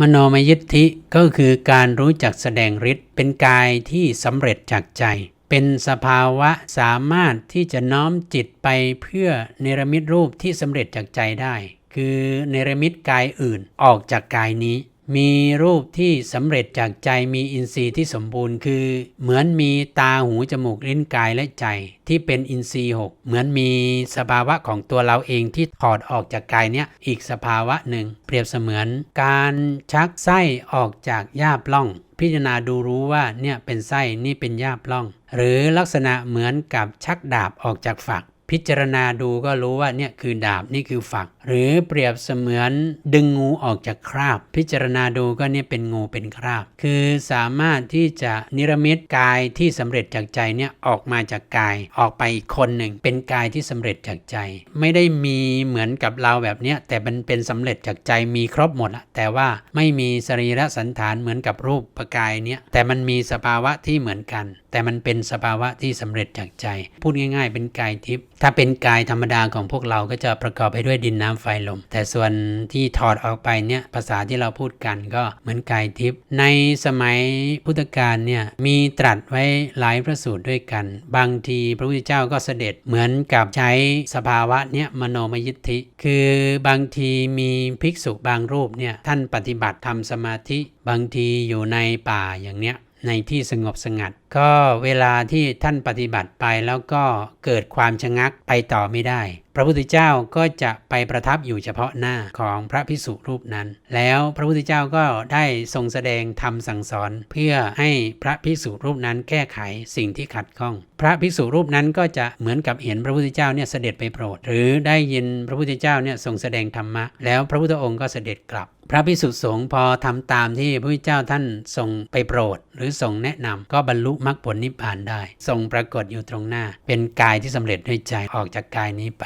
มโนมยิทธิก็คือการรู้จักแสดงฤทธิ์เป็นกายที่สำเร็จจากใจ เป็นสภาวะสามารถที่จะน้อมจิตไปเพื่อเนรมิตรูปที่สำเร็จจากใจได้ คือเนรมิตกายอื่นออกจากกายนี้ มีรูปที่สำเร็จจากใจมีอินทรีย์ที่สมบูรณ์ คือ เหมือนมีตาหูจมูกลิ้นกายและใจ ที่เป็นอินทรีย์หกเหมือนมีสภาวะของตัวเราเองที่ถอดออกจากกายเนี้ยอีกสภาวะหนึ่ง เปรียบเสมือน การชักไส้ออกจากหญ้าปล้อง พิจารณาดูรู้ว่าเนี่ยเป็นไส้นี่เป็นหญ้าปล้อง หรือลักษณะเหมือนกับชักดาบออกจากฝัก พิจารณาดูก็รู้ว่าเนี่ยคือดาบนี่คือฝัก หรือเปรียบเสมือนดึงงูออกจากคราบ พิจารณาดูก็เนี่ยเป็นงูเป็นคราบ คือสามารถที่จะนิรมิตกายที่สำเร็จจากใจเนี่ยออกมาจากกายออกไปอีกคนหนึ่ง เป็นกายที่สำเร็จจากใจ ไม่ได้มีเหมือนกับเราแบบเนี้ยแต่มันเป็นสำเร็จจากใจมีครบหมดอะแต่ว่าไม่มีสรีระสันฐานเหมือนกับรูปประกายเนี้ยแต่มันมีสภาวะที่เหมือนกัน แต่มันเป็นสภาวะที่สำเร็จจากใจ พูดง่าย ๆ เป็นกายทิพย์ถ้าเป็นกายธรรมดาของพวกเราก็จะประกอบไปด้วยดินน้ำไฟลม แต่ส่วนที่ถอดออกไปเนี่ยภาษาที่เราพูดกันก็เหมือนกายทิพย์ในสมัยพุทธกาลเนี่ยมีตรัสไว้หลายพระสูตรด้วยกัน บางทีพระพุทธเจ้าก็เสด็จเหมือนกับใช้สภาวะเนี่ยมโนมยิทธิ คือบางทีมีภิกษุบางรูปเนี่ยท่านปฏิบัติทำสมาธิ บางทีอยู่ในป่าอย่างเนี้ย ในที่สงบสงัด ก็เวลาที่ท่านปฏิบัติไปแล้วก็เกิดความชะงักไปต่อไม่ได้พระพุทธเจ้าก็จะไปประทับอยู่เฉพาะหน้าของพระพิสุรูปนั้น แล้วพระพุทธเจ้าก็ได้ทรงแสดงธรรมสั่งสอน เพื่อให้พระพิสุรูปนั้นแก้ไขสิ่งที่ขัดข้อง พระภิกษุรูปนั้นก็จะเหมือนกับเห็นพระพุทธเจ้าเนี่ยเสด็จไปโปรด หรือได้ยินพระพุทธเจ้าเนี่ยทรงแสดงธรรมะ แล้วพระพุทธองค์ก็เสด็จกลับพระภิกษุสงฆ์พอทำตามที่พระพุทธเจ้าท่านทรงไปโปรด หรือทรงแนะนำก็บรรลุมรรคผลนิพพานได้ ทรงปรากฏอยู่ตรงหน้า เป็นกายที่สำเร็จด้วยใจออกจากกายนี้ไป